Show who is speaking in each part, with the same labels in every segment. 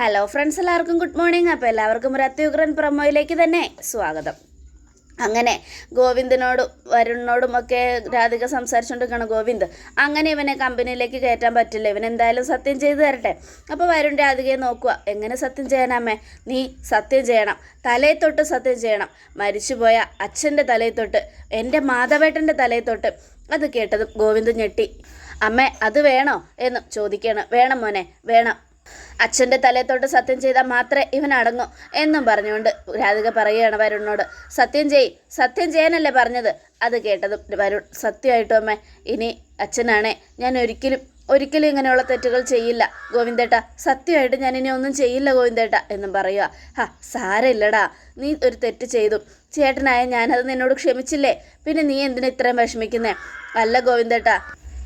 Speaker 1: Hello friends എല്ലാവർക്കും good morning അപ്പോൾ എല്ലാവർക്കും ഒരു അത്യുഗ്രൻ പ്രൊമോയിലേക്ക് തന്നെ സ്വാഗതം. അങ്ങനെ ഗോവിന്ദനോടും വരുണിനോടും ഒക്കെ രാധിക സംസാരിച്ചുകൊണ്ടിരിക്കുകയാണ് ഗോവിന്ദ്. അങ്ങനെ ഇവനെ കമ്പനിയിലേക്ക് കയറ്റാൻ പറ്റില്ല. ഇവൻ എന്തായാലും സത്യം ചെയ്തു തരട്ടെ. അപ്പോൾ വരുൺ രാധികയെ നോക്കുക. എങ്ങനെ സത്യം ചെയ്യാനമ്മേ നീ സത്യം ചെയ്യണം. തലയിൽ തൊട്ട് സത്യം ചെയ്യണം. മരിച്ചുപോയ അച്ഛന്റെ തലയിൽ തൊട്ട് എന്റെ മാധവേട്ടന്റെ തലയിൽ തൊട്ട് അത് കേട്ടതും ഗോവിന്ദ് ഞെട്ടി. അമ്മേ അത് വേണോ? എന്ന് ചോദിക്കണം വേണം മോനെ വേണം. അച്ഛന്റെ തലയത്തോട്ട് സത്യം ചെയ്താൽ മാത്രമേ ഇവൻ അടങ്ങൂ എന്നും പറഞ്ഞുകൊണ്ട് രാധിക പറയുകയാണ് വരുണിനോട് സത്യം ചെയ് സത്യം ചെയ്യാനല്ലേ പറഞ്ഞത്? അത് കേട്ടതും വരുൺ സത്യമായിട്ടും അമ്മ ഇനി അച്ഛനാണേ ഞാൻ ഒരിക്കലും ഒരിക്കലും ഇങ്ങനെയുള്ള തെറ്റുകൾ ചെയ്യില്ല. ഗോവിന്ദേട്ട സത്യമായിട്ട് ഞാൻ ഇനി ഒന്നും ചെയ്യില്ല ഗോവിന്ദേട്ട എന്നും പറയുക. ഹാ സാരമില്ലടാ നീ ഒരു തെറ്റ് ചെയ്തു. ചേട്ടനായ ഞാനത് നിന്നോട് ക്ഷമിച്ചില്ലേ? പിന്നെ നീ എന്തിനാ ഇത്രയും വിഷമിക്കുന്നേ? അല്ല ഗോവിന്ദേട്ട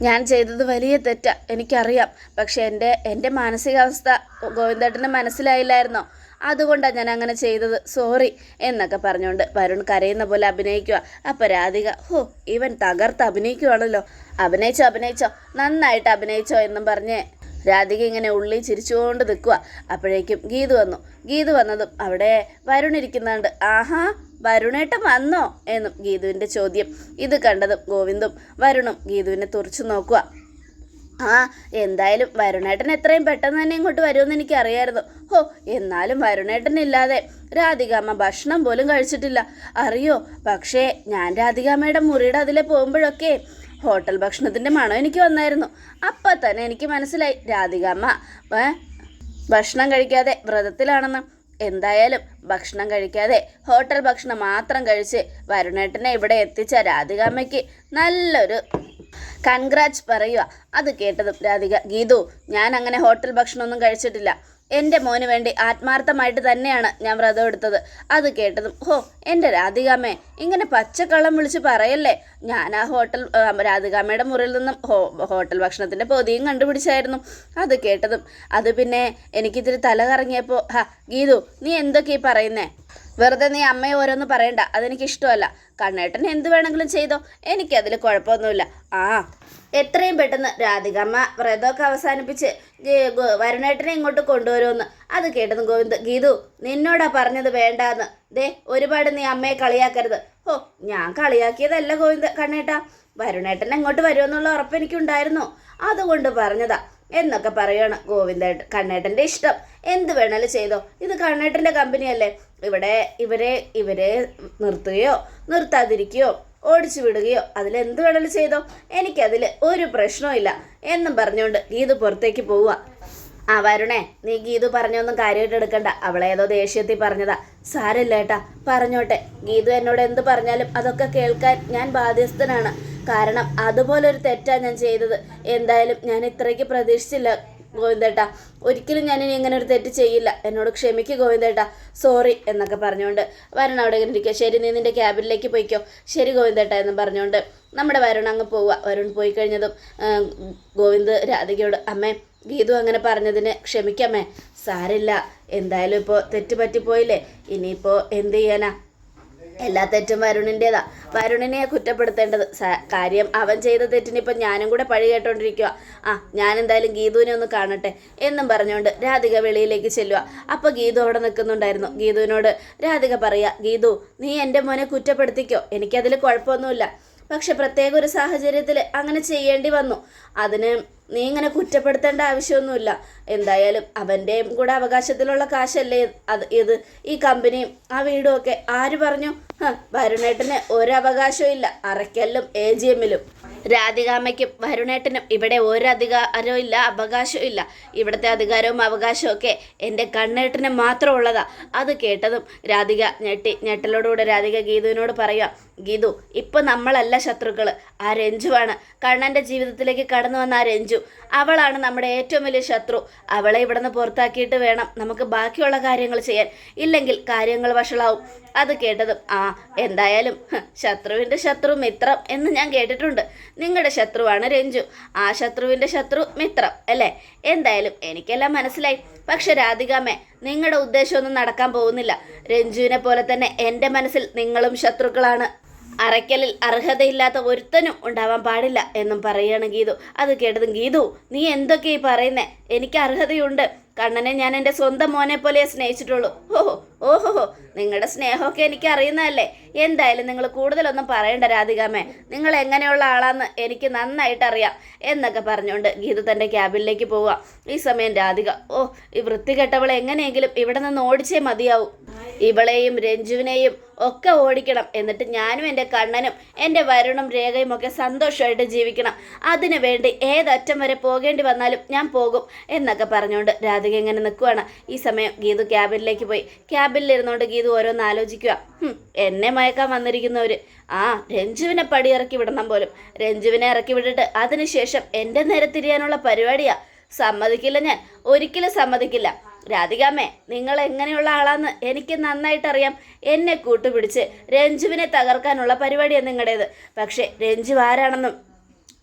Speaker 1: ഞാൻ ചെയ്തത് വലിയ തെറ്റാ എനിക്കറിയാം. പക്ഷേ എന്റെ എന്റെ മാനസികാവസ്ഥ ഗോവിന്ദേട്ടന് മനസ്സിലായില്ലായിരുന്നോ? അതുകൊണ്ടാണ് ഞാൻ അങ്ങനെ ചെയ്തത്. സോറി എന്നൊക്കെ പറഞ്ഞുകൊണ്ട് വരുൺ കരയുന്ന പോലെ അഭിനയിക്കുക അപ്പം രാധിക ഹോ ഇവൻ തകർത്ത് അഭിനയിക്കുവാണല്ലോ. അഭിനയിച്ചോ അഭിനയിച്ചോ? നന്നായിട്ട് അഭിനയിച്ചോ എന്നും പറഞ്ഞ് രാധിക ഇങ്ങനെ ഉള്ളി ചിരിച്ചുകൊണ്ട് നിൽക്കുക അപ്പോഴേക്കും ഗീത് വന്നു. ഗീത് വന്നതും അവിടെ വരുണിരിക്കുന്നുണ്ട് ആഹാ വരുണേട്ടൻ വന്നോ എന്നും ഗീതുവിന്റെ ചോദ്യം. ഇത് കണ്ടതും ഗോവിന്ദും വരുണും ഗീതുവിനെ തുറച്ചു നോക്കുക. ആ എന്തായാലും വരുണേട്ടൻ എത്രയും പെട്ടെന്ന് തന്നെ ഇങ്ങോട്ട് വരുമെന്ന് എനിക്ക് അറിയായിരുന്നു ഹോ എന്നാലും വരുണേട്ടനില്ലാതെ രാധികാമ്മ ഭക്ഷണം പോലും കഴിച്ചിട്ടില്ല. അറിയോ പക്ഷേ ഞാൻ രാധികാമ്മയുടെ മുറിയുടെ അതിലെ പോകുമ്പോഴൊക്കെ ഹോട്ടൽ ഭക്ഷണത്തിന്റെ മണം എനിക്ക് വന്നായിരുന്നു. അപ്പം തന്നെ എനിക്ക് മനസ്സിലായി രാധികാമ്മ ഭക്ഷണം കഴിക്കാതെ വ്രതത്തിലാണെന്ന്. എന്തായാലും ഭക്ഷണം കഴിക്കാതെ ഹോട്ടൽ ഭക്ഷണം മാത്രം കഴിച്ച് വരുണേട്ടനെ ഇവിടെ എത്തിച്ച രാധികാമ്മയ്ക്ക് നല്ലൊരു കൺഗ്രാറ്റ്സ് പറയുക അത് കേട്ടതും രാധിക ഗീതു ഞാൻ അങ്ങനെ ഹോട്ടൽ ഭക്ഷണമൊന്നും കഴിച്ചിട്ടില്ല. എന്റെ മോന് വേണ്ടി ആത്മാർത്ഥമായിട്ട് തന്നെയാണ് ഞാൻ വ്രതം എടുത്തത്. അത് കേട്ടതും ഹോ എന്റെ രാധികാമ്മേ ഇങ്ങനെ പച്ചക്കള്ളം വിളിച്ച് പറയല്ലേ? ഞാൻ ആ ഹോട്ടൽ രാധികാമ്മയുടെ മുറിയിൽ നിന്നും ഹോ ഹോട്ടൽ ഭക്ഷണത്തിന്റെ പൊതിയും കണ്ടുപിടിച്ചായിരുന്നു. അത് കേട്ടതും അത് പിന്നെ എനിക്കിത്തിരി തല കറങ്ങിയപ്പോൾ ഹാ ഗീതു നീ എന്തൊക്കെ ഈ പറയുന്നേ? വെറുതെ നീ അമ്മയെ ഓരോന്ന് പറയണ്ട. അതെനിക്ക് ഇഷ്ടമല്ല കണ്ണേട്ടൻ എന്ത് വേണമെങ്കിലും ചെയ്തോ. എനിക്കതിൽ കുഴപ്പമൊന്നുമില്ല. ആ എത്രയും പെട്ടെന്ന് രാധികമ്മ വ്രതമൊക്കെ അവസാനിപ്പിച്ച് വരുണേട്ടനെ ഇങ്ങോട്ട് കൊണ്ടുവരുമെന്ന്. അത് കേട്ടെന്ന് ഗോവിന്ദ് ഗീതു നിന്നോടാ പറഞ്ഞത് വേണ്ടാന്ന്. ദേ ഒരുപാട് നീ അമ്മയെ കളിയാക്കരുത്. ഓ ഞാൻ കളിയാക്കിയതല്ല ഗോവിന്ദ് കണ്ണേട്ടാ. വരുണേട്ടൻ എങ്ങോട്ട് വരുമെന്നുള്ള ഉറപ്പ് എനിക്കുണ്ടായിരുന്നു. അതുകൊണ്ട് പറഞ്ഞതാ. എന്നൊക്കെ പറയാണ് ഗോവിന്ദേട്ടൻ കണ്ണേട്ടന്റെ ഇഷ്ടം. എന്ത് വേണേലും ചെയ്തോ. ഇത് കണ്ണേട്ടന്റെ കമ്പനിയല്ലേ. ഇവിടെ ഇവരെ ഇവരെ നിർത്തുകയോ നിർത്താതിരിക്കുകയോ ഓടിച്ചു വിടുകയോ അതിൽ എന്ത് വേണേലും ചെയ്തോ. എനിക്കതിൽ ഒരു പ്രശ്നവും എന്നും പറഞ്ഞുകൊണ്ട് ഗീത് പുറത്തേക്ക് പോവുക ആ വരുണേ നീ ഗീതു പറഞ്ഞൊന്നും കാര്യമായിട്ട് എടുക്കണ്ട. അവളേതോ ദേഷ്യത്തിൽ പറഞ്ഞതാ. സാരല്ലേട്ടാ പറഞ്ഞോട്ടെ. ഗീതു എന്നോട് എന്ത് പറഞ്ഞാലും അതൊക്കെ കേൾക്കാൻ ഞാൻ ബാധ്യസ്ഥനാണ്. കാരണം അതുപോലൊരു തെറ്റാണ് ഞാൻ ചെയ്തത്. എന്തായാലും ഞാൻ ഇത്രയ്ക്ക് പ്രതീക്ഷിച്ചില്ല ഗോവിന്ദേട്ടാ. ഒരിക്കലും ഞാൻ ഇനി ഇങ്ങനെ ഒരു തെറ്റ് ചെയ്യില്ല. എന്നോട് ക്ഷമിക്കുക ഗോവിന്ദേട്ടാ. സോറി എന്നൊക്കെ പറഞ്ഞുകൊണ്ട് വരുൺ അവിടെ ഇങ്ങനെ ഇരിക്കുക ശരി നീ നിന്റെ ക്യാബിനിലേക്ക് പോയിക്കോ. ശരി ഗോവിന്ദേട്ടാ എന്ന് പറഞ്ഞുകൊണ്ട് നമ്മുടെ വരുൺ അങ്ങ് പോവുക വരുൺ പോയി കഴിഞ്ഞതും ഗോവിന്ദ് രാധികയോട് അമ്മേ ഗീതു അങ്ങനെ പറഞ്ഞതിന് ക്ഷമിക്കാമേ സാരില്ല. എന്തായാലും ഇപ്പോൾ തെറ്റ് പറ്റിപ്പോയില്ലേ? ഇനിയിപ്പോൾ എന്ത് ചെയ്യാനാ? എല്ലാ തെറ്റും വരുണിന്റെതാ വരുണിനെ കുറ്റപ്പെടുത്തേണ്ടത്. കാര്യം അവൻ ചെയ്ത തെറ്റിന് ഇപ്പം ഞാനും കൂടെ പഴി കേട്ടോണ്ടിരിക്കുക ആ ഞാൻ എന്തായാലും ഗീതുവിനെ ഒന്ന് കാണട്ടെ എന്നും പറഞ്ഞുകൊണ്ട് രാധിക വെളിയിലേക്ക് ചെല്ലുക അപ്പോൾ ഗീതു അവിടെ നിൽക്കുന്നുണ്ടായിരുന്നു. ഗീതുവിനോട് രാധിക പറയുക ഗീതു നീ എന്റെ മോനെ കുറ്റപ്പെടുത്തിക്കോ. എനിക്കതിൽ കുഴപ്പമൊന്നുമില്ല. പക്ഷെ പ്രത്യേക ഒരു സാഹചര്യത്തിൽ അങ്ങനെ ചെയ്യേണ്ടി വന്നു. അതിന് നീ ഇങ്ങനെ കുറ്റപ്പെടുത്തേണ്ട ആവശ്യമൊന്നുമില്ല. എന്തായാലും അവന്റെയും കൂടെ അവകാശത്തിലുള്ള കാശല്ലേ അത് ഇത്? ഈ കമ്പനിയും ആ വീടും ഒക്കെ ആര് പറഞ്ഞു? വരുണേട്ടന് ഒരു അവകാശവും ഇല്ല. അറയ്ക്കലിലും എ ജി എമ്മിലും രാധികാമ്മയ്ക്കും വരുണേട്ടനും ഇവിടെ ഒരു അധികാരവും ഇല്ല അവകാശവും ഇല്ല. ഇവിടുത്തെ അധികാരവും അവകാശവും ഒക്കെ എന്റെ കണ്ണേട്ടന് മാത്രം ഉള്ളതാ. അത് കേട്ടതും രാധിക ഞെട്ടി. ഞെട്ടലോടുകൂടെ രാധിക ഗീതുവിനോട് പറയുക ഗീതു ഇപ്പം നമ്മളല്ല ശത്രുക്കൾ ആ രഞ്ജുവാണ്. കണ്ണന്റെ ജീവിതത്തിലേക്ക് കടന്നു വന്ന ആ രഞ്ജു. അവളാണ് നമ്മുടെ ഏറ്റവും വലിയ ശത്രു. അവളെ ഇവിടുന്ന് പുറത്താക്കിയിട്ട് വേണം നമുക്ക് ബാക്കിയുള്ള കാര്യങ്ങൾ ചെയ്യാൻ. ഇല്ലെങ്കിൽ കാര്യങ്ങൾ വഷളാവും. അത് കേട്ടതും ആ എന്തായാലും ശത്രുവിന്റെ ശത്രു മിത്രം എന്ന് ഞാൻ കേട്ടിട്ടുണ്ട്. നിങ്ങളുടെ ശത്രുവാണ് രഞ്ജു. ആ ശത്രുവിന്റെ ശത്രു മിത്രം അല്ലേ? എന്തായാലും എനിക്കെല്ലാം മനസ്സിലായി. പക്ഷെ രാധികാമേ നിങ്ങളുടെ ഉദ്ദേശമൊന്നും നടക്കാൻ പോകുന്നില്ല. രഞ്ജുവിനെ പോലെ തന്നെ എന്റെ മനസ്സിൽ നിങ്ങളും ശത്രുക്കളാണ്. അറയ്ക്കലിൽ അർഹതയില്ലാത്ത ഒരുത്തനും ഉണ്ടാവാൻ പാടില്ല എന്നും പറയുകയാണ് ഗീതു. അത് കേട്ടതും ഗീതു നീ എന്തൊക്കെയാണ് ഈ പറയുന്നേ? എനിക്ക് അർഹതയുണ്ട്. കണ്ണനെ ഞാൻ എന്റെ സ്വന്തം മോനെ പോലെ സ്നേഹിച്ചിട്ടുള്ളൂ. ഓഹോ ഓഹോ നിങ്ങളുടെ സ്നേഹമൊക്കെ എനിക്ക് അറിയുന്നതല്ലേ എന്തായാലും നിങ്ങൾ കൂടുതലൊന്നും പറയണ്ട രാധികാമേ. നിങ്ങൾ എങ്ങനെയുള്ള ആളാന്ന് എനിക്ക് നന്നായിട്ട് അറിയാം എന്നൊക്കെ പറഞ്ഞുകൊണ്ട് ഗീതു തന്റെ ക്യാബിനിലേക്ക് പോവുക. ഈ സമയം രാധിക ഓ ഈ വൃത്തികെട്ടവളെ എങ്ങനെയെങ്കിലും ഇവിടെ നിന്ന് ഓടിച്ചേ മതിയാവും. ഇവളെയും രഞ്ജുവിനെയും ഒക്കെ ഓടിക്കണം. എന്നിട്ട് ഞാനും എന്റെ കണ്ണനും എന്റെ വരുണും രേഖയും ഒക്കെ സന്തോഷമായിട്ട് ജീവിക്കണം. അതിനു വേണ്ടി ഏതറ്റം വരെ പോകേണ്ടി വന്നാലും ഞാൻ പോകും. എന്നൊക്കെ പറഞ്ഞുകൊണ്ട് രാധിക ഇങ്ങനെ നിൽക്കുവാണ് ഈ സമയം ഗീതു ക്യാബിനിലേക്ക് പോയി. ക്യാബിനിലിരുന്നുകൊണ്ട് ഗീതു ഓരോന്ന് ആലോചിക്കുക എന്നെ മയക്കാൻ വന്നിരിക്കുന്നവർ ആ രഞ്ജുവിനെ പടിയിറക്കി വിടണം പോലും. രഞ്ജുവിനെ ഇറക്കി വിട്ടിട്ട് അതിനുശേഷം എന്റെ നേരെ തിരിയാനുള്ള പരിപാടിയാ. സമ്മതിക്കില്ല ഞാൻ. ഒരിക്കലും സമ്മതിക്കില്ല. രാധികാമ്മേ നിങ്ങൾ എങ്ങനെയുള്ള ആളാന്ന് എനിക്ക് നന്നായിട്ടറിയാം. എന്നെ കൂട്ടുപിടിച്ച് രഞ്ജുവിനെ തകർക്കാനുള്ള പരിപാടിയാണ് നിങ്ങളുടേത്. പക്ഷേ രഞ്ജു ആരാണെന്നും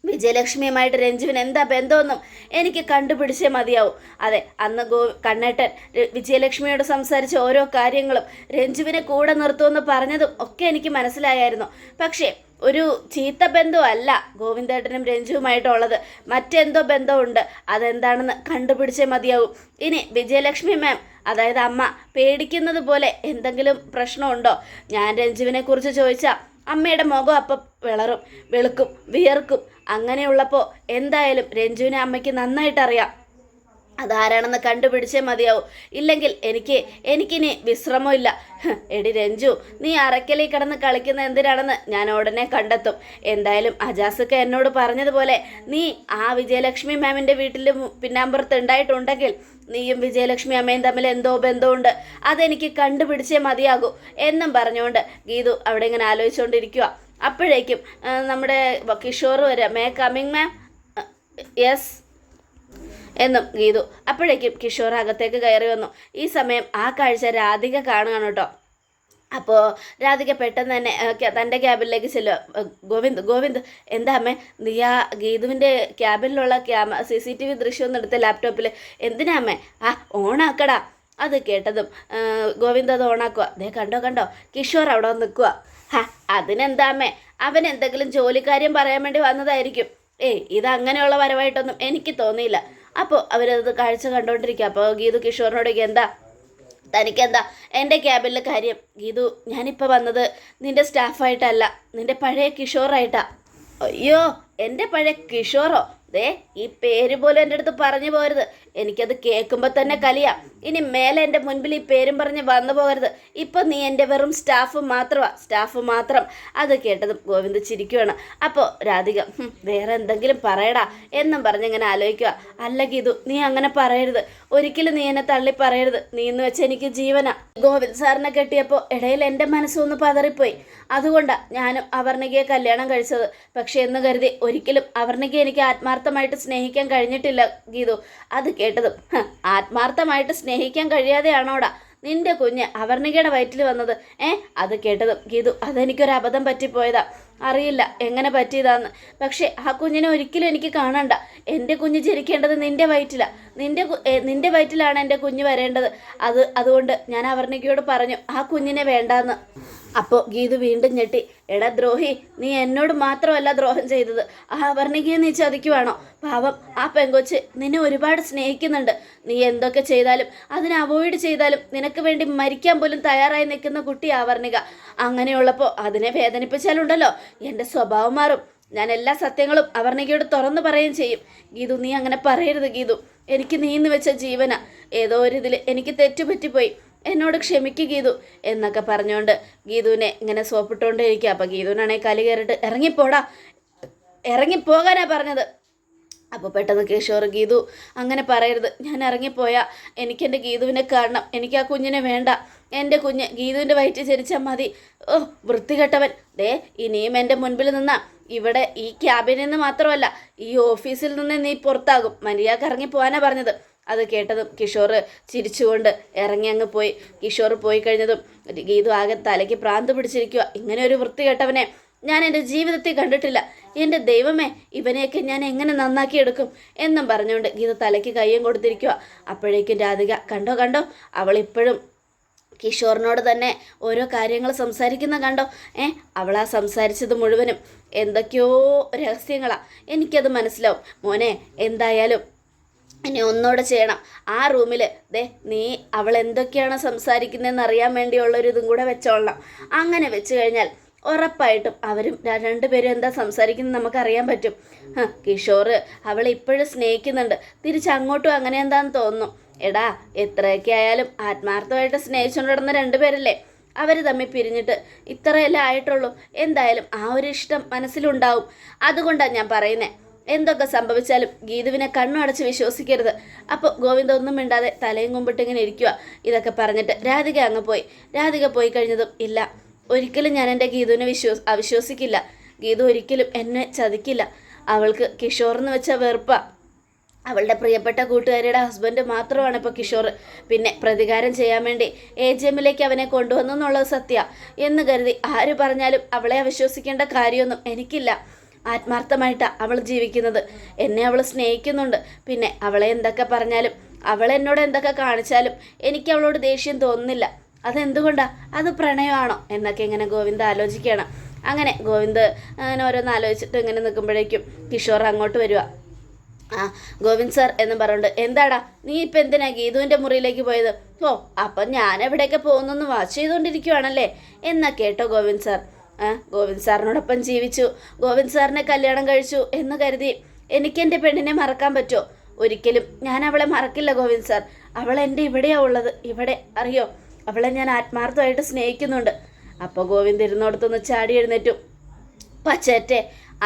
Speaker 1: വിജയലക്ഷ്മിയുമായിട്ട് രഞ്ജുവിന് എന്താ ബന്ധമെന്നും എനിക്ക് കണ്ടുപിടിച്ചേ മതിയാവും. അതെ അന്ന് ഗോ കണ്ണേട്ടൻ വിജയലക്ഷ്മിയോട് സംസാരിച്ച ഓരോ കാര്യങ്ങളും രഞ്ജുവിനെ കൂടെ നിർത്തുമെന്ന് പറഞ്ഞതും ഒക്കെ എനിക്ക് മനസ്സിലായായിരുന്നു. പക്ഷേ ഒരു ചീത്ത ബന്ധമല്ല ഗോവിന്ദേട്ടനും രഞ്ജുവുമായിട്ടുള്ളത്. മറ്റെന്തോ ബന്ധമുണ്ട് അതെന്താണെന്ന് കണ്ടുപിടിച്ചേ മതിയാവും. ഇനി വിജയലക്ഷ്മി മാം അതായത് അമ്മ പേടിക്കുന്നത് പോലെ എന്തെങ്കിലും പ്രശ്നമുണ്ടോ? ഞാൻ രഞ്ജുവിനെ കുറിച്ച് ചോദിച്ചാൽ അമ്മയുടെ മുഖം അപ്പം വിളറും വെളുക്കും വിയർക്കും. അങ്ങനെയുള്ളപ്പോൾ എന്തായാലും രഞ്ജുവിനെ അമ്മയ്ക്ക് നന്നായിട്ട് അറിയാം അതാരാണെന്ന് കണ്ടുപിടിച്ചേ മതിയാവും. ഇല്ലെങ്കിൽ എനിക്ക് എനിക്കിനി വിശ്രമമില്ല എടി രഞ്ജു നീ അറക്കലി കിടന്ന് കളിക്കുന്ന എന്തിനാണെന്ന് ഞാൻ ഉടനെ കണ്ടെത്തും. എന്തായാലും അജാസൊക്കെ എന്നോട് പറഞ്ഞതുപോലെ നീ ആ വിജയലക്ഷ്മി മാമിന്റെ വീട്ടിൽ പിന്നാമ്പുറത്ത് ഉണ്ടായിട്ടുണ്ടെങ്കിൽ നീയും വിജയലക്ഷ്മി അമ്മയും തമ്മിൽ എന്തോ ബന്ധമുണ്ട്. അതെനിക്ക് കണ്ടുപിടിച്ചേ മതിയാകൂ എന്നും പറഞ്ഞുകൊണ്ട് ഗീതു അവിടെ ഇങ്ങനെ ആലോചിച്ചുകൊണ്ടിരിക്കുക അപ്പോഴേക്കും നമ്മുടെ കിഷോർ വരെ മേ കമ്മിങ് മാം യെസ് എന്നും ഗീതു. അപ്പോഴേക്കും കിഷോർ അകത്തേക്ക് കയറി വന്നു. ഈ സമയം ആ കാഴ്ച രാധിക കാണുകയാണ് കേട്ടോ. അപ്പോൾ രാധിക പെട്ടെന്ന് തന്നെ തന്റെ ക്യാബിനിലേക്ക് ചെല്ലുക. ഗോവിന്ദ് ഗോവിന്ദ് എന്താ അമ്മേ നീ ആ ഗീതുവിന്റെ ക്യാബിനിലുള്ള ക്യാമ സി സി ടി വി ദൃശ്യം എടുത്ത ലാപ്ടോപ്പിൽ? എന്തിനാ അമ്മേ? ആ ഓണാക്കടാ. അത് കേട്ടതും ഗോവിന്ദ് അത് ഓണാക്കുക. ദേ കണ്ടോ കണ്ടോ കിഷോർ അവിടെ നിൽക്കുക. ഹാ അതിനെന്താ അവൻ എന്തെങ്കിലും ജോലിക്കാര്യം പറയാൻ വേണ്ടി വന്നതായിരിക്കും. ഏയ് ഇത് അങ്ങനെയുള്ള വരവായിട്ടൊന്നും എനിക്ക് തോന്നിയില്ല. അപ്പോൾ അവരത് കാഴ്ച കണ്ടുകൊണ്ടിരിക്കുക അപ്പോൾ ഗീതു കിഷോറിനോട് ചോദിക്കും, എന്താ? തനിക്കെന്താ? എന്റെ ക്യാബിനിലെ കാര്യം. ഗീതു ഞാനിപ്പോൾ വന്നത് നിന്റെ സ്റ്റാഫായിട്ടല്ല നിന്റെ പഴയ കിഷോറായിട്ടാ. അയ്യോ എന്റെ പഴയ കിഷോറോ ദേ ഈ പേര് പോലും എന്റെ അടുത്ത് പറഞ്ഞു പോരുത്. എനിക്കത് കേൾക്കുമ്പോൾ തന്നെ കലിയാ. ഇനി മേലെ എന്റെ മുൻപിൽ ഈ പേരും പറഞ്ഞ് വന്നു പോകരുത്. ഇപ്പം നീ എന്റെ വെറും സ്റ്റാഫ് മാത്രമാ സ്റ്റാഫ് മാത്രം. അത് കേട്ടത് ഗോവിന്ദ് ചിരിക്കുവാണ്. അപ്പോൾ രാധിക വേറെ എന്തെങ്കിലും പറയടാ എന്നും പറഞ്ഞ് ഇങ്ങനെ ആലോചിക്കുക അല്ല ഗീതു നീ അങ്ങനെ പറയരുത്. ഒരിക്കലും നീ എന്നെ തള്ളി പറയരുത്. നീ എന്ന് വെച്ചാൽ എനിക്ക് ജീവനാ. ഗോവിന്ദ് സാറിനെ കെട്ടിയപ്പോൾ ഇടയിൽ എന്റെ മനസ്സൊന്ന് പതറിപ്പോയി. അതുകൊണ്ടാണ് ഞാനും അവർണികയെ കല്യാണം കഴിച്ചത്. പക്ഷേ എന്ന് കരുതി ഒരിക്കലും അവർണയ്ക്ക് എനിക്ക് ആത്മാർത്ഥമായിട്ട് സ്നേഹിക്കാൻ കഴിഞ്ഞിട്ടില്ല ഗീതു. അത് കേട്ടതും ആത്മാർത്ഥമായിട്ട് സ്നേഹിക്കാൻ കഴിയാതെയാണോടാ നിന്റെ കുഞ്ഞ് അവർണികയുടെ വയറ്റിൽ വന്നത് ഏ? അത് കേട്ടതും ഗീതു. അതെനിക്കൊരു അബദ്ധം പറ്റിപ്പോയതാ. അറിയില്ല. എങ്ങനെ പറ്റിയതാന്ന്. പക്ഷേ ആ കുഞ്ഞിനെ ഒരിക്കലും എനിക്ക് കാണണ്ട. എന്റെ കുഞ്ഞ് ജനിക്കേണ്ടത് നിന്റെ വയറ്റിലാണ് നിന്റെ നിന്റെ വയറ്റിലാണ് എന്റെ കുഞ്ഞ് വരേണ്ടത്. അത് അതുകൊണ്ട് ഞാൻ അവർണിക്കയോട് പറഞ്ഞു ആ കുഞ്ഞിനെ വേണ്ടാന്ന്. അപ്പോൾ ഗീതു വീണ്ടും ഞെട്ടി എടാ ദ്രോഹി നീ എന്നോട് മാത്രമല്ല ദ്രോഹം ചെയ്തത്. ആ അവർണികയെ നീ ചതിക്കുവാണോ? പാവം ആ പെങ്കൊച്ച് നിന്നെ ഒരുപാട് സ്നേഹിക്കുന്നുണ്ട്. നീ എന്തൊക്കെ ചെയ്താലും അതിനെ അവോയ്ഡ് ചെയ്താലും നിനക്ക് വേണ്ടി മരിക്കാൻ പോലും തയ്യാറായി നിൽക്കുന്ന കുട്ടി ആവർണിക അങ്ങനെയുള്ളപ്പോൾ അതിനെ വേദനിപ്പിച്ചാലുണ്ടല്ലോ. എന്റെ സ്വഭാവം മാറും. ഞാൻ എല്ലാ സത്യങ്ങളും അവർണികയോട് തുറന്നു പറയുകയും ചെയ്യും. ഗീതു നീ അങ്ങനെ പറയരുത് ഗീതു. എനിക്ക് നീന്ന് വെച്ച ജീവന. ഏതോ ഒരു ഇതിൽ എനിക്ക് തെറ്റുപറ്റിപ്പോയി. എന്നോട് ക്ഷമിക്കു ഗീതു എന്നൊക്കെ പറഞ്ഞുകൊണ്ട് ഗീതുവിനെ ഇങ്ങനെ സോപ്പിട്ടുകൊണ്ടേ ഇരിക്കുക അപ്പം ഗീതുവിനാണെങ്കിൽ കലി കയറിയിട്ട് ഇറങ്ങിപ്പോടാ. ഇറങ്ങിപ്പോകാനാണ് പറഞ്ഞത്. അപ്പോൾ പെട്ടെന്ന് കേശവർ ഗീതു അങ്ങനെ പറയരുത്. ഞാൻ ഇറങ്ങിപ്പോയാൽ എനിക്ക് എന്റെ ഗീതുവിനെ കാണണം. എനിക്ക് ആ കുഞ്ഞിനെ വേണ്ട. എന്റെ കുഞ്ഞ് ഗീതുവിന്റെ വയറ്റിൽ ജനിച്ചാൽ മതി. ഓ വൃത്തികെട്ടവൻ. ദേ ഇനിയും എന്റെ മുൻപിൽ നിന്നാ. ഇവിടെ ഈ ക്യാബിനിൽ നിന്ന് മാത്രമല്ല ഈ ഓഫീസിൽ നിന്ന് നീ പുറത്താകും. മര്യാദയ്ക്ക് ഇറങ്ങി പോകാനാണ് പറഞ്ഞത്. അത് കേട്ടതും കിഷോർ ചിരിച്ചുകൊണ്ട് ഇറങ്ങി അങ്ങ് പോയി. കിഷോർ പോയി കഴിഞ്ഞതും ഗീതു ആകെ തലയ്ക്ക് പ്രാന്ത് പിടിച്ചിരിക്കുക ഇങ്ങനെ ഒരു വൃത്തികെട്ടവനെ ഞാൻ എന്റെ ജീവിതത്തിൽ കണ്ടിട്ടില്ല. എന്റെ ദൈവമേ ഇവനെയൊക്കെ ഞാൻ എങ്ങനെ നന്നാക്കിയെടുക്കും എന്നും പറഞ്ഞുകൊണ്ട് ഗീത തലയ്ക്ക് കയ്യും കൊടുത്തിരിക്കുക അപ്പോഴേക്കും രാധിക കണ്ടോ കണ്ടോ അവൾ ഇപ്പോഴും കിഷോറിനോട് തന്നെ ഓരോ കാര്യങ്ങൾ സംസാരിക്കുന്ന കണ്ടോ? ഏ അവളാ സംസാരിച്ചത് മുഴുവനും എന്തൊക്കെയോ രഹസ്യങ്ങളാണ് എനിക്കത് മനസ്സിലാവും. മോനെ എന്തായാലും ഇനി ഒന്നുകൂടെ ചെയ്യണം. ആ റൂമിൽ ദേ നീ അവൾ എന്തൊക്കെയാണ് സംസാരിക്കുന്നതെന്ന് അറിയാൻ വേണ്ടിയുള്ളൊരു ഇതും കൂടെ വെച്ചോളണം. അങ്ങനെ വെച്ച് കഴിഞ്ഞാൽ ഉറപ്പായിട്ടും അവരും രണ്ടുപേരും എന്താ സംസാരിക്കുന്നത് നമുക്കറിയാൻ പറ്റും. കിഷോർ അവളെ ഇപ്പോഴും സ്നേഹിക്കുന്നുണ്ട്. തിരിച്ച് അങ്ങോട്ടും അങ്ങനെ എന്താണെന്ന് തോന്നുന്നു. എടാ എത്രയൊക്കെ ആയാലും ആത്മാർത്ഥമായിട്ട് സ്നേഹിച്ചുകൊണ്ടിടുന്ന രണ്ടുപേരല്ലേ അവർ തമ്മിൽ പിരിഞ്ഞിട്ട് ഇത്രയല്ലേ ആയിട്ടുള്ളൂ. എന്തായാലും ആ ഒരു ഇഷ്ടം മനസ്സിലുണ്ടാവും. അതുകൊണ്ടാണ് ഞാൻ പറയുന്നത് എന്തൊക്കെ സംഭവിച്ചാലും ഗീതുവിനെ കണ്ണടച്ച് വിശ്വസിക്കരുത്. അപ്പോൾ ഗോവിന്ദ ഒന്നും മിണ്ടാതെ തലയും കുമ്പിട്ട് ഇങ്ങനെ ഇരിക്കുക ഇതൊക്കെ പറഞ്ഞിട്ട് രാധിക അങ്ങ് പോയി. രാധിക പോയി കഴിഞ്ഞതും ഇല്ല. ഒരിക്കലും ഞാൻ എന്റെ ഗീതുവിനെ വിശ്വസ് അവിശ്വസിക്കില്ല. ഗീതു ഒരിക്കലും എന്നെ ചതിക്കില്ല. അവൾക്ക് കിഷോർ എന്ന് വെച്ച വെറുപ്പ. അവളുടെ പ്രിയപ്പെട്ട കൂട്ടുകാരിയുടെ ഹസ്ബൻഡ് മാത്രമാണ് ഇപ്പോൾ കിഷോർ പിന്നെ പ്രതികാരം ചെയ്യാൻ വേണ്ടി എ ജി എമ്മിലേക്ക് അവനെ കൊണ്ടുവന്നു എന്നുള്ളത് സത്യ. എന്ന് കരുതി ആര് പറഞ്ഞാലും അവളെ അവിശ്വസിക്കേണ്ട കാര്യമൊന്നും എനിക്കില്ല. ആത്മാർത്ഥമായിട്ടാണ് അവൾ ജീവിക്കുന്നത്. എന്നെ അവൾ സ്നേഹിക്കുന്നുണ്ട്. പിന്നെ അവളെ എന്തൊക്കെ പറഞ്ഞാലും അവൾ എന്നോട് എന്തൊക്കെ കാണിച്ചാലും എനിക്ക് അവളോട് ദേഷ്യം തോന്നുന്നില്ല. അതെന്തുകൊണ്ടാ? അത് പ്രണയമാണോ? എന്നൊക്കെ ഇങ്ങനെ ഗോവിന്ദ് ആലോചിക്കുകയാണ്. അങ്ങനെ ഗോവിന്ദ് അങ്ങനെ ഓരോന്ന് ആലോചിച്ചിട്ട് ഇങ്ങനെ നിൽക്കുമ്പോഴേക്കും കിഷോർ അങ്ങോട്ട് വരിക ആ ഗോവിന്ദ് സാർ എന്ന് പറഞ്ഞിട്ട് എന്താടാ? നീ ഇപ്പം എന്തിനാ ഗീതുവിന്റെ മുറിയിലേക്ക് പോയത്? ഓ അപ്പം ഞാൻ എവിടെയൊക്കെ പോകുന്നെന്ന് വാച്ച് ചെയ്തുകൊണ്ടിരിക്കുവാണല്ലേ? എന്നാ കേട്ടോ ഗോവിന്ദ് സാർ. ഗോവിന്ദ് സാറിനോടൊപ്പം ജീവിച്ചു. ഗോവിന്ദ് സാറിനെ കല്യാണം കഴിച്ചു എന്ന് കരുതി. എനിക്ക് എന്റെ പെണ്ണിനെ മറക്കാൻ പറ്റുമോ? ഒരിക്കലും. ഞാൻ അവളെ മറക്കില്ല ഗോവിന്ദ് സാർ. അവൾ എന്റെ ഇവിടെയാണ് ഉള്ളത്. ഇവിടെ അറിയോ? അവളെ ഞാൻ ആത്മാർത്ഥമായിട്ട് സ്നേഹിക്കുന്നുണ്ട്. അപ്പോൾ ഗോവിന്ദ് ഇരുന്നോടത്തൊന്ന് ചാടി എഴുന്നേറ്റു. പച്ചേറ്റെ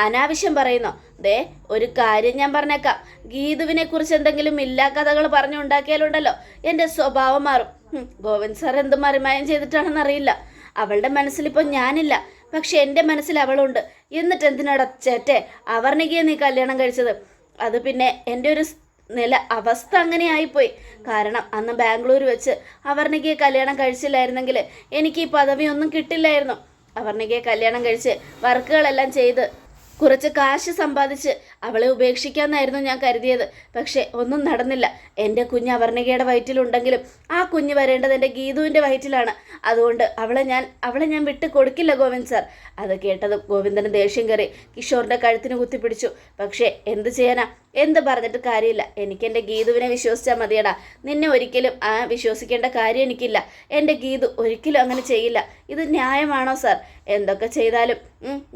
Speaker 1: അനാവശ്യം പറയുന്നു? ദേ ഒരു കാര്യം ഞാൻ പറഞ്ഞേക്കാം. ഗീതുവിനെ കുറിച്ച് എന്തെങ്കിലും ഇല്ലാ കഥകൾ പറഞ്ഞുണ്ടാക്കിയാലുണ്ടല്ലോ എന്റെ സ്വഭാവം മാറും. ഗോവിന്ദ് സാർ എന്ത് മറിമായം ചെയ്തിട്ടാണെന്ന് അറിയില്ല. അവളുടെ മനസ്സിലിപ്പോൾ ഞാനില്ല. പക്ഷെ എന്റെ മനസ്സിൽ അവളുണ്ട്. എന്നിട്ട് എന്തിനാടാ ചേറ്റെ? അവർണികയെ നീ കല്യാണം കഴിച്ചത്. അത് പിന്നെ എന്റെ ഒരു നില അവസ്ഥ അങ്ങനെ ആയിപ്പോയി. കാരണം അന്ന് ബാംഗ്ലൂർ വെച്ച് അവർണികയെ കല്യാണം കഴിച്ചില്ലായിരുന്നെങ്കിൽ എനിക്ക് ഈ പദവിയൊന്നും കിട്ടില്ലായിരുന്നു. അവർണികയെ കല്യാണം കഴിച്ച് വർക്കുകളെല്ലാം ചെയ്ത് കുറച്ച് കാശ് സമ്പാദിച്ച് അവളെ ഉപേക്ഷിക്കാമെന്നായിരുന്നു ഞാൻ കരുതിയത്. പക്ഷേ ഒന്നും നടന്നില്ല. എന്റെ കുഞ്ഞ് അവർണികയുടെ വയറ്റിലുണ്ടെങ്കിലും ആ കുഞ്ഞ് വരേണ്ടത് എന്റെ ഗീതുവിന്റെ വയറ്റിലാണ്. അതുകൊണ്ട് അവളെ ഞാൻ അവളെ ഞാൻ വിട്ട് കൊടുക്കില്ല ഗോവിന്ദ് സാർ. അത് കേട്ടതും ഗോവിന്ദന് ദേഷ്യം കയറി കിഷോറിന്റെ കഴുത്തിന് കുത്തിപ്പിടിച്ചു. പക്ഷേ എന്ത് ചെയ്യാനാ? എന്ത് പറഞ്ഞിട്ട് കാര്യമില്ല. എനിക്ക് എന്റെ ഗീതുവിനെ വിശ്വസിച്ചാൽ മതിയടാ. നിന്നെ ഒരിക്കലും ആ വിശ്വസിക്കേണ്ട കാര്യം എനിക്കില്ല. എന്റെ ഗീതു ഒരിക്കലും അങ്ങനെ ചെയ്യില്ല. ഇത് ന്യായമാണോ സാർ? എന്തൊക്കെ ചെയ്താലും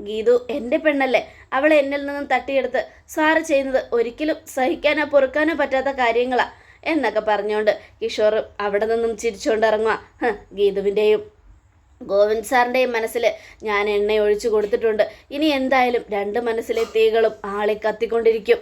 Speaker 1: ഗീതു എന്റെ പെണ്ണല്ലേ? അവളെ എന്നിൽ നിന്നും തട്ടിയെടുത്ത് സാറ് ചെയ്യുന്നത് ഒരിക്കലും സഹിക്കാനോ പൊറുക്കാനോ പറ്റാത്ത കാര്യങ്ങളാ എന്നൊക്കെ പറഞ്ഞുകൊണ്ട് കിഷോർ അവിടെ നിന്നും ചിരിച്ചുകൊണ്ട് ഇറങ്ങുക ഗീതുവിന്റെയും ഗോവിന്ദ് സാറിന്റെയും മനസ്സിൽ ഞാൻ എണ്ണ ഒഴിച്ചു കൊടുത്തിട്ടുണ്ട്. ഇനി എന്തായാലും രണ്ട് മനസ്സിലെ തീകളും ആളെ കത്തിക്കൊണ്ടിരിക്കും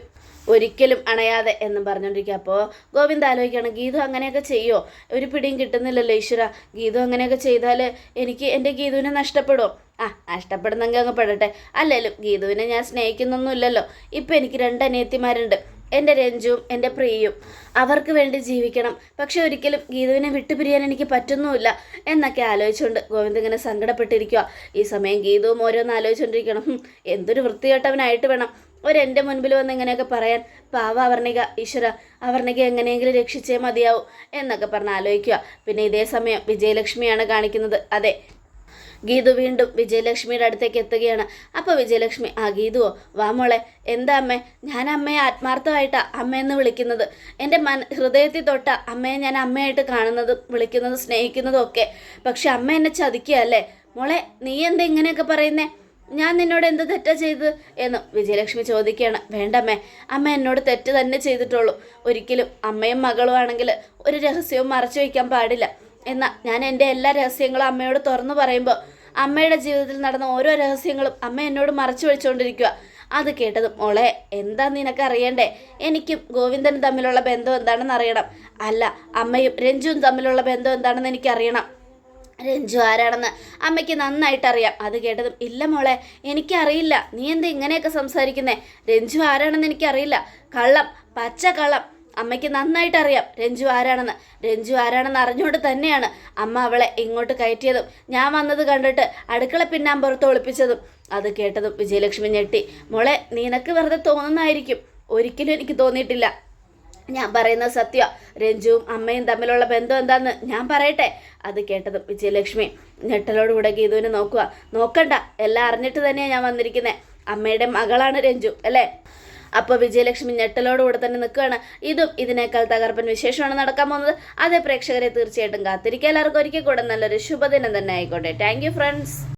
Speaker 1: ഒരിക്കലും അണയാതെ എന്നും പറഞ്ഞുകൊണ്ടിരിക്കുക അപ്പോൾ ഗോവിന്ദ് ആലോചിക്കുകയാണ് ഗീതു അങ്ങനെയൊക്കെ ചെയ്യുമോ ഒരു പിടിയും കിട്ടുന്നില്ലല്ലോ ഈശ്വര. ഗീതു അങ്ങനെയൊക്കെ ചെയ്താൽ എനിക്ക് എന്റെ ഗീതുവിനെ നഷ്ടപ്പെടുമോ ആ നഷ്ടപ്പെടുന്നെങ്കിൽ അങ്ങ് പെടട്ടെ. അല്ലേലും ഗീതുവിനെ ഞാൻ സ്നേഹിക്കുന്നൊന്നുമില്ലല്ലോ. ഇപ്പം എനിക്ക് രണ്ട് അനിയത്തിമാരുണ്ട്. എന്റെ രഞ്ജുവും എന്റെ പ്രിയയും. അവർക്ക് വേണ്ടി ജീവിക്കണം. പക്ഷെ ഒരിക്കലും ഗീതുവിനെ വിട്ടുപിരിയാൻ എനിക്ക് പറ്റുന്നുമില്ല എന്നൊക്കെ ആലോചിച്ചുകൊണ്ട് ഗോവിന്ദ് ഇങ്ങനെ സങ്കടപ്പെട്ടിരിക്കുക ഈ സമയം ഗീതുവും ഓരോന്ന് ആലോചിച്ചുകൊണ്ടിരിക്കണം എന്തൊരു വൃത്തികെട്ടവനായിട്ട് വേണം. ഒരെന്റെ മുൻപിൽ വന്ന് ഇങ്ങനെയൊക്കെ പറയാൻ പാവ അവർണിക ഈശ്വര അവർണിക എങ്ങനെയെങ്കിലും രക്ഷിച്ചേ മതിയാവും എന്നൊക്കെ പറഞ്ഞ് ആലോചിക്കുക. പിന്നെ ഇതേ സമയം വിജയലക്ഷ്മിയാണ് കാണിക്കുന്നത്. അതെ ഗീതു വീണ്ടും വിജയലക്ഷ്മിയുടെ അടുത്തേക്ക് എത്തുകയാണ്. അപ്പോൾ വിജയലക്ഷ്മി ആ ഗീതുവോ വാ മോളെ. എന്താ അമ്മേ? ഞാൻ അമ്മയെ ആത്മാർത്ഥമായിട്ടാണ് അമ്മയെന്ന് വിളിക്കുന്നത്. എന്റെ മന ഹൃദയത്തിൽ തൊട്ട അമ്മയെ ഞാൻ അമ്മയായിട്ട് കാണുന്നത് വിളിക്കുന്നതും സ്നേഹിക്കുന്നതും ഒക്കെ. പക്ഷെ അമ്മ എന്നെ ചതിക്കുക അല്ലേ? മോളെ നീ എന്താ ഇങ്ങനെയൊക്കെ പറയുന്നേ? ഞാൻ നിന്നോട് എന്ത് തെറ്റാ ചെയ്തത് എന്ന് വിജയലക്ഷ്മി ചോദിക്കുകയാണ്. വേണ്ടമ്മേ അമ്മ എന്നോട് തെറ്റ് തന്നെ ചെയ്തിട്ടുള്ളൂ. ഒരിക്കലും അമ്മയും മകളും ആണെങ്കിൽ ഒരു രഹസ്യവും മറച്ചു വയ്ക്കാൻ പാടില്ല. എന്നാൽ ഞാൻ എന്റെ എല്ലാ രഹസ്യങ്ങളും അമ്മയോട് തുറന്നു പറയുമ്പോൾ അമ്മയുടെ ജീവിതത്തിൽ നടന്ന ഓരോ രഹസ്യങ്ങളും അമ്മ എന്നോട് മറച്ചു വെച്ചുകൊണ്ടിരിക്കുക. അത് കേട്ടത് മോളെ എന്താ നിനക്ക് അറിയണ്ടേ എനിക്കും ഗോവിന്ദനും തമ്മിലുള്ള ബന്ധം എന്താണെന്ന് അറിയണം. അല്ല അമ്മയും രഞ്ജുവും തമ്മിലുള്ള ബന്ധം എന്താണെന്ന് എനിക്കറിയണം. രഞ്ജു ആരാണെന്ന് അമ്മയ്ക്ക് നന്നായിട്ട് അറിയാം അത് കേട്ടതും ഇല്ല മോളെ എനിക്കറിയില്ല. നീ എന്താ ഇങ്ങനെയൊക്കെ സംസാരിക്കുന്നേ? രഞ്ജു ആരാണെന്ന് എനിക്കറിയില്ല. കള്ളം പച്ച കള്ളം. അമ്മയ്ക്ക് നന്നായിട്ട് അറിയാം രഞ്ജു ആരാണെന്ന്. രഞ്ജു ആരാണെന്ന് അറിഞ്ഞുകൊണ്ട് തന്നെയാണ് അമ്മ അവളെ ഇങ്ങോട്ട് കയറ്റിയതും. ഞാൻ വന്നത് കണ്ടിട്ട് അടുക്കള പിന്നാമ്പുറത്ത് ഒളിപ്പിച്ചതും. അത് കേട്ടതും വിജയലക്ഷ്മി ഞെട്ടി. മോളെ നിനക്ക് വെറുതെ തോന്നുന്നതായിരിക്കും. ഒരിക്കലും എനിക്ക് തോന്നിയിട്ടില്ല. ഞാൻ പറയുന്ന സത്യ. രഞ്ജുവും അമ്മയും തമ്മിലുള്ള ബന്ധം എന്താന്ന് ഞാൻ പറയട്ടെ. അത് കേട്ടതും വിജയലക്ഷ്മി ഞെട്ടലോടുകൂടെ ഗീതുവിനെ നോക്കുക. നോക്കണ്ട എല്ലാം അറിഞ്ഞിട്ട് തന്നെയാണ് ഞാൻ വന്നിരിക്കുന്നത് അമ്മയുടെ മകളാണ് രഞ്ജു അല്ലേ? അപ്പോൾ വിജയലക്ഷ്മി ഞെട്ടലോടുകൂടെ തന്നെ നിൽക്കുകയാണ്. ഇതും ഇതിനേക്കാൾ തകർപ്പൻ വിശേഷമാണ് നടക്കാൻ പോകുന്നത്. അതേ പ്രേക്ഷകരെ തീർച്ചയായിട്ടും കാത്തിരിക്കുക. എല്ലാവർക്കും ഒരിക്കൽ കൂടെ നല്ലൊരു ശുഭദിനം തന്നെ ആയിക്കോട്ടെ. Thank friends